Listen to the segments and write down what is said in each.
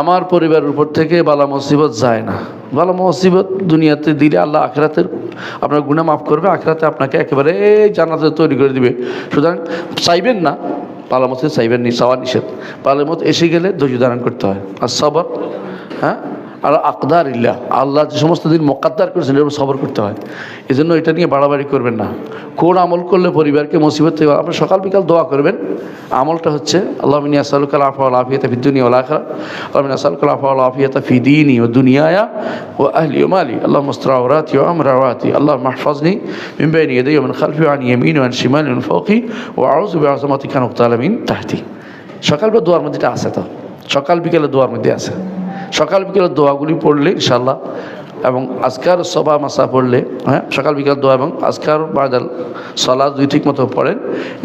আমার পরিবারের উপর থেকে বালা মুসিবত যায় না। বালা মুসিবত দুনিয়াতে দিলে আল্লাহ আখরাতের আপনার গুণা মাফ করবে, আখরাতে আপনাকে একেবারে জানাতে তৈরি করে দিবে। সুতরাং চাইবেন না পালা পালামত চাইবেন নি চাওয়া নিষেধ। পালামত এসে গেলে ধৈর্য ধারণ করতে হয়। আর সবর হ্যাঁ? আর আকদার ইল্লা আল্লাহ যে সমস্ত দিন মোকাদ্দার করেছেন এরকম সবর করতে হয়। এই জন্য এটা নিয়ে বাড়াবাড়ি করবেন না। কোন আমল করলে পরিবারকে মুসিবত থেকে আপনি সকাল বিকাল দোয়া করবেন। আমলটা হচ্ছে, আল্লাহ মিনী আসালুকাল আফা আফিয়াতা দুনিয়া ওলা আখরা আল্লাহ মিনী আসালুকাল আফা আফিয়াতা ফি দিনি ও দুনিয়ায়া ও আহলি ও মালি। আল্লাহ মুস্তাওরাতি ও আমরাওয়াতি আল্লাহ মাহফাজনি মিন বাইনি ইয়াদাই ওয়া মিন খালফি ওয়া আন ইয়ামিনি ওয়া আন শিমালি ওয়া ফাওকি ওয়া আউযু বিআযমাতিকা মিন তাহতি। সকালবেলা দোয়ার মধ্যে এটা আছে তো। সকাল বিকেলে দোয়ার মধ্যে আছে। সকাল বিকেলে দোয়াগুলি পড়লে ইনশাল্লাহ এবং আজকার সভা মাসা পড়লে হ্যাঁ সকাল বিকাল দোয়া এবং আজকার বাদাল সলা দুই ঠিক মতো পড়েন,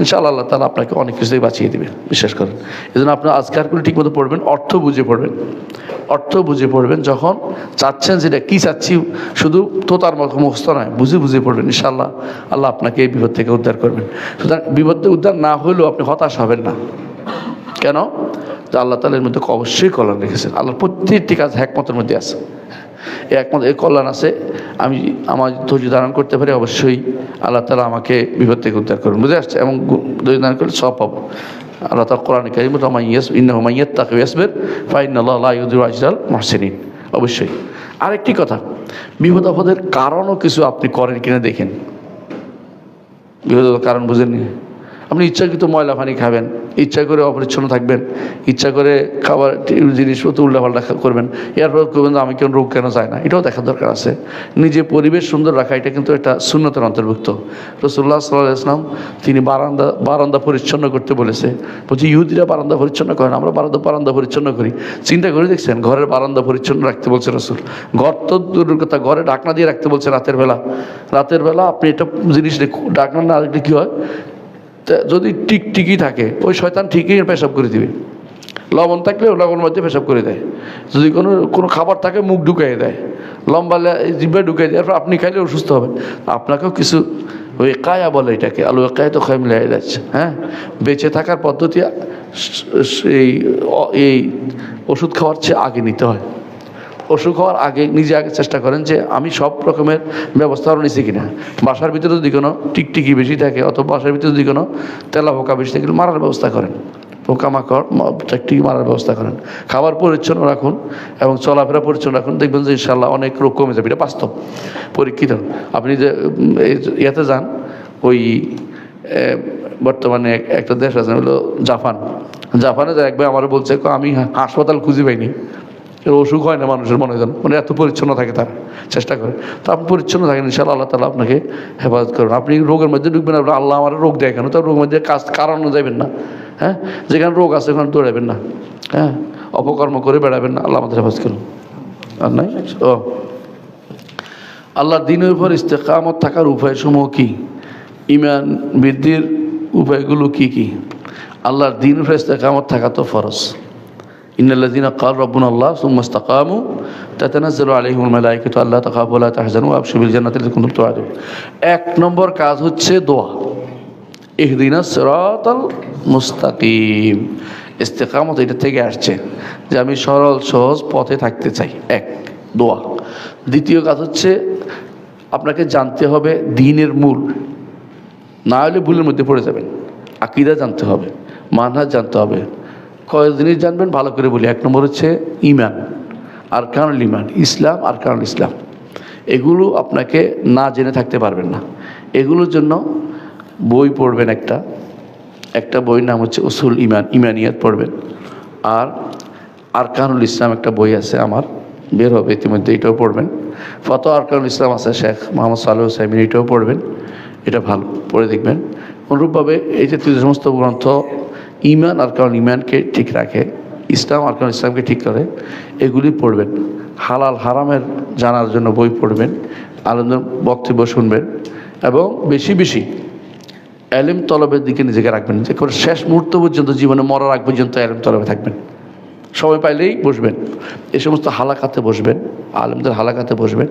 ইনশাআল্লাহ আল্লাহ তালা আপনাকে অনেক কিছুই বাঁচিয়ে দিবে, বিশ্বাস করেন। এই জন্য আপনার আজকারগুলি ঠিক মতো পড়বেন, অর্থ বুঝে পড়বেন। অর্থ বুঝে পড়বেন, যখন চাচ্ছেন যেটা কী চাচ্ছি, শুধু তো তার মুখস্থ নয়, বুঝে বুঝে পড়বেন, ইনশাআল্লাহ, আল্লাহ আপনাকে এই বিপদ থেকে উদ্ধার করবেন। সুতরাং বিপদ উদ্ধার না হলেও আপনি হতাশ হবেন না। কেন? যে আল্লাহ তালের মধ্যে অবশ্যই কল্যাণ রেখেছেন। আল্লাহর প্রত্যেকটি কাজ একমতের মধ্যে আছে। একমত এই কল্যাণ আছে। আমি, আমার ধৈর্য ধারণ করতে পারি, অবশ্যই আল্লাহ তালা আমাকে বিপদ থেকে উদ্ধার করুন। বুঝে আসছে? এবং ধৈর্য ধারণ করলে সব পাবো। আল্লাহ তালা কোরআন কারিম রমাইয়াস ইন্না হুমাইয়াত তাকে ইয়াসবের ফাইন আল্লাহ ইউদুল আজরাল মহসেনিন। অবশ্যই। আরেকটি কথা, বিপদ আপদের কারণও কিছু আপনি করেন কিনা দেখেন। বিপদ কারণ বুঝেননি? আপনি ইচ্ছাকৃত ময়লা পানি খাবেন, ইচ্ছা করে অপরিচ্ছন্ন থাকবেন, ইচ্ছা করে খাবার জিনিসপত্র উল্টাপাল্টা করবেন। এরপর করবেন আমি কেন রোগ কেন যায় না? এটাও দেখার দরকার আছে। নিজে পরিবেশ সুন্দর রাখা, এটা কিন্তু একটা শূন্যতার অন্তর্ভুক্ত। রসুল্লাহ সাল্লাহ ইসলাম তিনি বারান্দা বারান্দা পরিচ্ছন্ন করতে বলেছে। বলছি, ইহুদিরা বারান্দা পরিচ্ছন্ন করেন আমরা বারান্দা বারান্দা পরিচ্ছন্ন করি। চিন্তা করে দেখছেন, ঘরের বারান্দা পরিচ্ছন্ন রাখতে বলছে রসুল। ঘর তো দূরের কথা, ঘরে ডাকনা দিয়ে রাখতে বলছে রাতের বেলা। রাতের বেলা আপনি এটা জিনিস ডাকনা না রাখলে কী হয়? যদি টিকটিকি থাকে, ওই শয়তান ঠিকই পেশাব করে দিবে। লবণ থাকলেও লবণ মধ্যে পেশাব করে দেয়। যদি কোনো কোনো খাবার থাকে, মুখ ঢুকাই দেয়। লম্বা জিব্বা ঢুকাই দেয় আপনি খাইলে অসুস্থ হবেন। আপনাকেও কিছু ওই কায়া বলে এটাকে। আলু কায়া তো খাই মিলে যাচ্ছে হ্যাঁ? বেঁচে থাকার পদ্ধতি এই এই ওষুধ খাওয়ার চেয়ে আগে নিতে হয়। ওষুধ হওয়ার আগে নিজে আগে চেষ্টা করেন যে আমি সব রকমের ব্যবস্থা নিছি কিনা। বাসার ভিতরে যদি কোনো টিকটিকি বেশি থাকে অথবা বাসার ভিতরে যদি কোনো তেলা পোকা বেশি থাকে, মারার ব্যবস্থা করেন। পোকামাকড় টিকটিকি মারার ব্যবস্থা করেন। খাবার পরিচ্ছন্ন রাখুন এবং চলাফেরা পরিচ্ছন্ন রাখুন। দেখবেন যে ইনশাল্লাহ অনেক রোগ কমে যাবে। এটা বাস্তব, পরীক্ষিত। আপনি যে ইয়াতে যান, ওই বর্তমানে এক- একটা দেশ আছে হলো জাপান। জাপানে যে একবার আমার বলছে আমি হাসপাতাল খুঁজে পাইনি। অসুখ হয় না মানুষের মনে যেন। মানে এত পরিচ্ছন্ন থাকে তার, চেষ্টা করে। তো আপনি পরিচ্ছন্ন থাকেন ইনশাল্লাহ আল্লাহ তালা আপনাকে হেফাজত করুন। আপনি রোগের মধ্যে ঢুকবেন আপনার আল্লাহ আমার রোগ দেয় কেন? তো রোগের মধ্যে কাজ, কারণ যাবেন না। হ্যাঁ? যেখানে রোগ আছে ওখানে দৌড়াবেন না। হ্যাঁ? অপকর্ম করে বেড়াবেন না, আল্লাহ আমাদের হেফাজ করুন। আর নাই? ও। আল্লাহর দিনের উপর ইস্তেকামত থাকার উপায়সমূহ কি? ইমান বৃদ্ধির উপায়গুলো কি কি? আল্লাহর দিন উপর ইস্তেকামত থাকা তো ফরজ। রাব্বুনা আল্লাহ সুম্মা ইসতাকামু তাতানাজ্জালু আলাইহিমুল মালায়েকাতু আল্লা তাখাফু ওয়া লা তাহজানু ওয়া আবশিরু বিল জান্নাতি আল্লাতী কুনতুম তুআদুন এক নম্বর কাজ হচ্ছে দোয়া। ইহদিনা সিরাতাল মুস্তাকিম। ইস্তেকামত এটা থেকে আসছে যে আমি সরল, সহজ পথে থাকতে চাই। এক, দোয়া। দ্বিতীয় কাজ হচ্ছে আপনাকে জানতে হবে দিনের মূল। না হলে ভুলের মধ্যে পড়ে যাবেন। আকিদা জানতে হবে, মানহাজ জানতে হবে। কয় জিনিস জানবেন? ভালো করে বলি। এক নম্বর হচ্ছে ইমান আর কারণ ইমান ইসলাম আর কারণ ইসলাম। এগুলো আপনাকে না জেনে থাকতে পারবেন না। এগুলোর জন্য বই পড়বেন একটা। একটা বইয়ের নাম হচ্ছে উসুল ইমান ইমানিয়াত পড়বেন। আর আরকানুল ইসলাম একটা বই আছে আমার, বের হবে ইতিমধ্যে, এটাও পড়বেন। ফত আরকানুল ইসলাম আছে, শেখ মোহাম্মদ সাল্লু সাইমিন এটাও পড়বেন। এটা ভালো, পড়ে দেখবেন। অনুরূপভাবে এই যে সমস্ত গ্রন্থ ইমান আর কারণ ইমানকে ঠিক রাখে, ইসলাম আর কারণ ইসলামকে ঠিক করে, এগুলি পড়বেন। হালাল হারামের জানার জন্য বই পড়বেন, আনন্দের বক্তব্য শুনবেন এবং বেশি বেশি এলেম তলবের দিকে নিজেকে রাখবেন। যে করে শেষ মুহূর্ত পর্যন্ত জীবনে মরার আগ পর্যন্ত এলেম তলবে থাকবেন। সময় পাইলেই বসবেন। এ সমস্ত হালাকাতে বসবেন, আলেমদের হালাকাতে বসবেন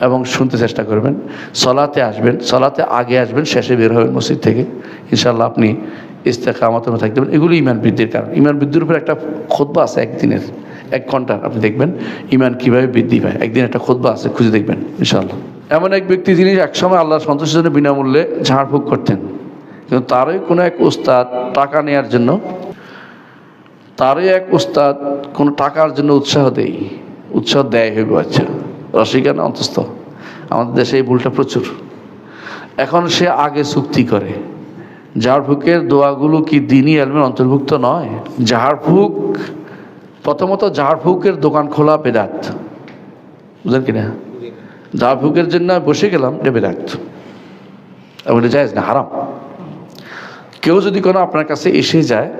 এবং শুনতে চেষ্টা করবেন। সলাতে আসবেন, সলাতে আগে আসবেন, শেষে বের হবেন মসজিদ থেকে। ইনশাল্লাহ আপনি ইস্তেকামতের মধ্যে থাকতে পারেন। এগুলো ইমান বৃদ্ধির কারণ। ইমান বৃদ্ধির উপর একটা খোদবা আছে একদিনের, এক ঘণ্টার আপনি দেখবেন। ইমান কীভাবে বৃদ্ধি পায়? একদিন একটা খোদবা আছে, খুঁজে দেখবেন, ইনশাআল্লাহ। এমন এক ব্যক্তি যিনি একসময় আল্লাহর সন্তোষের জন্য বিনামূল্যে ঝাড়ফুঁক করতেন। কিন্তু তারই কোনো এক উস্তাদ টাকা নেয়ার জন্য, তারই এক উস্তাদ কোনো টাকার জন্য উৎসাহ দেই উৎসাহ দেয় হইব আচ্ছা রসিকা না অন্তস্থ? আমাদের দেশে এই ভুলটা প্রচুর। এখন সে আগে চুক্তি করে। ঝাড়ফুঁকের দোয়াগুলো কি দিনই আলমের অন্তর্ভুক্ত নয়? ঝাড়ফুঁক প্রথমত ঝাড়ফুঁকের দোকান খোলা বেদাত। বুঝলেন কিনা? ঝাড়ফুঁকের জন্য বসে গেলাম, এটা বেদাত। এবং এটা না, হারাম। কেউ যদি কোনো আপনার কাছে এসে যায়,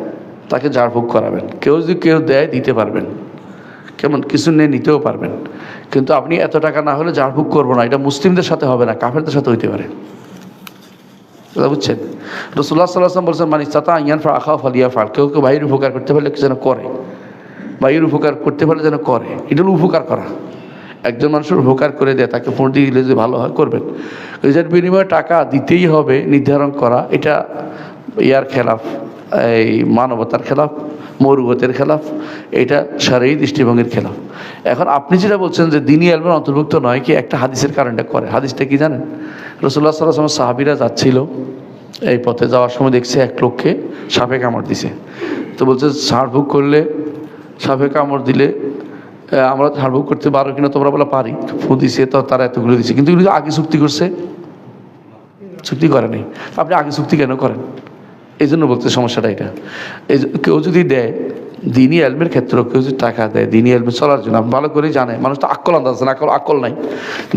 তাকে ঝাড়ফুঁক করাবেন। কেউ যদি কেউ দেয়, দিতে পারবেন। কেমন? কিছু নিয়ে নিতেও পারবেন। কিন্তু আপনি এত টাকা না হলে ঝাড়ফুঁক করব না, এটা মুসলিমদের সাথে হবে না, কাফেরদের সাথে হইতে পারে। কথা বুঝছেন? রসুল্লাহ সাল্লাম বলছেন মানে চাতা ইয়ান ফা আখা ফালিয়া ফাল কেউ কেউ বাইর উপকার করতে পারলে যেন করে। বাহির উপকার করতে পারলে যেন করে। এটা হলো উপকার করা। একজন মানুষের উপকার করে দেয়, তাকে ফোন দিয়ে দিলে যে ভালো হয়, করবেন। এটার বিনিময়ে টাকা দিতেই হবে, নির্ধারণ করা, এটা ইয়ার খেলাফ। এই মানবতার খেলাফ, মরুগতের খেলাফ, এটা সারাই দৃষ্টিভঙ্গির খেলাফ। এখন আপনি যেটা বলছেন যে দিনী আলমের অন্তর্ভুক্ত নয় কি একটা হাদিসের কারণটা করে। হাদিসটা কি জানেন? রসুল্লাহ সাল্লাহ সাহাবিরা যাচ্ছিল, এই পথে যাওয়ার সময় দেখছে এক লোককে সাপে কামড় দিছে। তো বলছে ঝাড়ফুঁক করলে সাপে কামড় দিলে আমরা ঝাড়ফুঁক করতে পারো কিনা তোমরা বলে, পারি। ফু দিছে, তো তারা এতগুলো দিছে। কিন্তু এগুলো আগে চুক্তি করছে? চুক্তি করেনি আপনি আগে চুক্তি কেন করেন? এই জন্য বলতে সমস্যাটা এটা। এই কেউ যদি দেয় দিনী আলমের ক্ষেত্রে কেউ যদি টাকা দেয় দিনী আলমে চলার জন্য আপনি ভালো করেই জানে, মানুষ তো আকল আন্দাজ, না আকল আকল নাই।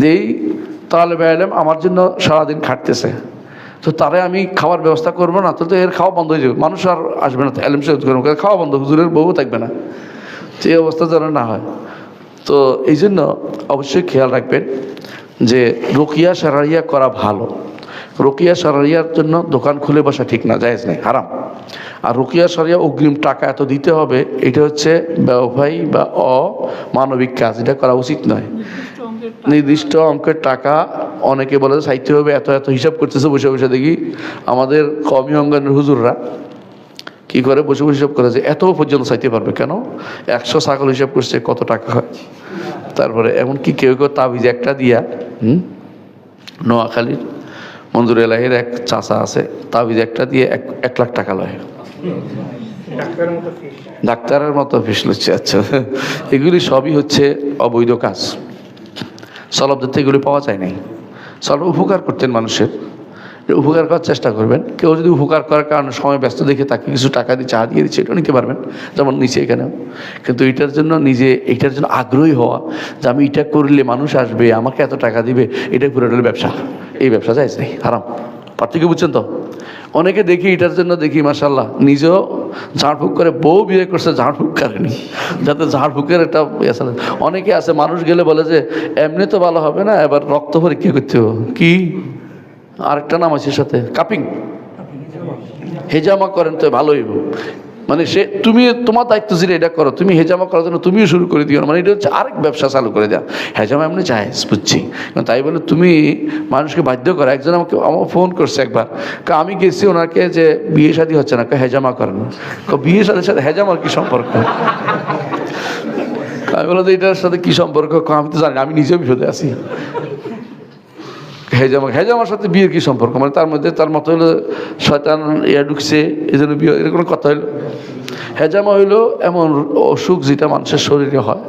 যে এই তাহলে আলম আমার জন্য সারাদিন খাটতেছে। তো তারে আমি খাওয়ার ব্যবস্থা করব না তো এর খাওয়া বন্ধ হয়ে যাবে। মানুষ আর আসবে না, এলম সে খাওয়া বন্ধ, হুজুরের বউ থাকবে না। তো এই অবস্থা যেন না হয়। তো এই জন্য অবশ্যই খেয়াল রাখবেন যে রোকিয়া সারাইয়া করা ভালো। রোকিয়া সারাইয়ার জন্য দোকান খুলে বসা ঠিক না, জায়েজ নেই, হারাম। আর রোকিয়া সারিয়া অগ্রিম টাকা এত দিতে হবে, এটা হচ্ছে ব্যবসায়ী বা অমানবিক কাজ, এটা করা উচিত নয়। নির্দিষ্ট অঙ্কের টাকা অনেকে বলে সাহিত্য হবে এত এত হিসাব করতেছে, বসে বসে দেখি আমাদের কমি অঙ্গনের হুজুররা কি করে বসে বসে হিসাব করে যে এত পর্যন্ত চাইতে পারবে কেন? একশো ছাগল হিসাব করছে, কত টাকা হয়? তারপরে এমনকি কেউ কেউ তাবিজ একটা দিয়া, হুম? নোয়াখালীর মঞ্জুর এলাহির এক চাচা আছে তাবিজ একটা দিয়ে এক এক লাখ টাকা লয়। ডাক্তারের মতো ফিস লচ্ছে আচ্ছা। এগুলি সবই হচ্ছে অবৈধ কাজ। সলব থেকে এগুলি পাওয়া যায় নাই। সলব উপকার করতেন মানুষের। উপকার করার চেষ্টা করবেন। কেউ যদি উপকার করার কারণে সময় ব্যস্ত দেখে তাকে কিছু টাকা দিয়ে চা দিয়ে দিচ্ছে এটা নিতে পারবেন। যেমন নিচে এখানেও। কিন্তু এটার জন্য নিজে, এটার জন্য আগ্রহী হওয়া যে আমি এটা করলে মানুষ আসবে, আমাকে এত টাকা দিবে, এটা পুরো হলো ব্যবসা। এই ব্যবসা যাইজ নেই হারাম। পার্থক্য বুঝছেন তো? অনেকে দেখি এটার জন্য দেখি মাসাল্লাহ নিজেও ঝাড়ফুঁক করে বউ বিয়ে করছে ঝাড়ফুঁক করেনি যাতে ঝাড়ফুঁকের একটা আছে। অনেকে আছে, মানুষ গেলে বলে যে, এমনি তো ভালো হবে না, এবার রক্ত পরীক্ষা করতে হবে? কি? আরেকটা নাম আছে সাথে, কাপিং। হেজামা করেন তো ভালোই মানে সে, তুমি তোমার দায়িত্ব ছিল এটা করো, তুমি হেজামা করার জন্য তুমিও শুরু করে দিও মানে এটা হচ্ছে আরেক ব্যবসা চালু করে দেওয়া হেজামা এমনি চায় বুঝছি? তাই বলে তুমি মানুষকে বাধ্য করো। একজন আমাকে আমার ফোন করছে একবার। আমি গেছি ওনাকে যে বিয়ে শাদী হচ্ছে না। হেজামা করেন। বিয়ে শাদীর সাথে হেজামার কি সম্পর্ক? আমি যে এটার সাথে কি সম্পর্ক? আমি তো জানি আমি নিজেও বিপদে আছি। হেজামা, হেজামার সাথে বিয়ের কী সম্পর্ক? মানে তার মধ্যে তার মতো হলো শয়তান ইয়া ঢুকছে, এই জন্য বিয়ে কোনো কথা হইল হেজামা হইল এমন অসুখ যেটা মানুষের শরীরে হয়,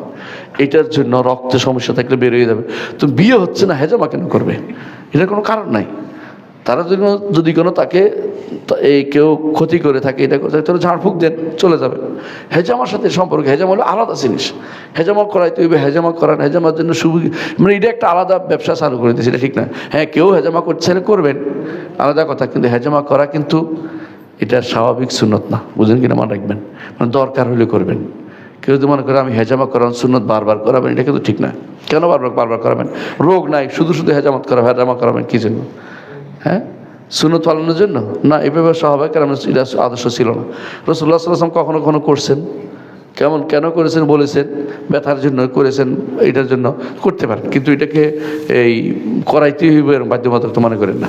এটার জন্য রক্ত সমস্যা থাকলে বেরিয়ে যাবে। তো বিয়ে হচ্ছে না, হেজামা কেন করবে? এটার কোনো কারণ নাই। তারা জন্য যদি কোনো তাকে এই কেউ ক্ষতি করে থাকে, এটা করে তাহলে ঝাড়ফুঁক দেন, চলে যাবে। হেজামার সাথে সম্পর্ক, হেজামা হলো আলাদা জিনিস। হেজামা করাইতে হইবে, হেজামা করান হেজামার জন্য সুবিধা মানে এটা একটা আলাদা ব্যবসা চালু করে দিয়েছে, এটা ঠিক না। হ্যাঁ কেউ হেজামা করছে না, করবেন। আলাদা কথা, কিন্তু হেজামা করা কিন্তু এটা স্বাভাবিক সুন্নত না। বুঝলেন কিনা? মনে রাখবেন। মানে দরকার হলে করবেন। কেউ যদি মনে করে আমি হেজামা করান সুন্নত বারবার করাবেন, এটা কিন্তু ঠিক না। কেন বারবার বারবার করাবেন? রোগ নাই, শুধু শুধু হেজামত করা হেজামা করাবেন, কী জন্য? হ্যাঁ? সুনত পালনের জন্য? না, এভাবে স্বাভাবিক কারণ এটা আদর্শ ছিল না। রসুল্লাহ সাল্লাম কখনো কখনো করছেন। কেমন, কেন করেছেন বলেছেন, ব্যথার জন্য করেছেন, এটার জন্য করতে পারেন। কিন্তু এটাকে এই করাইতে হইবে এরকম বাধ্যবাধকতা মনে করেন না।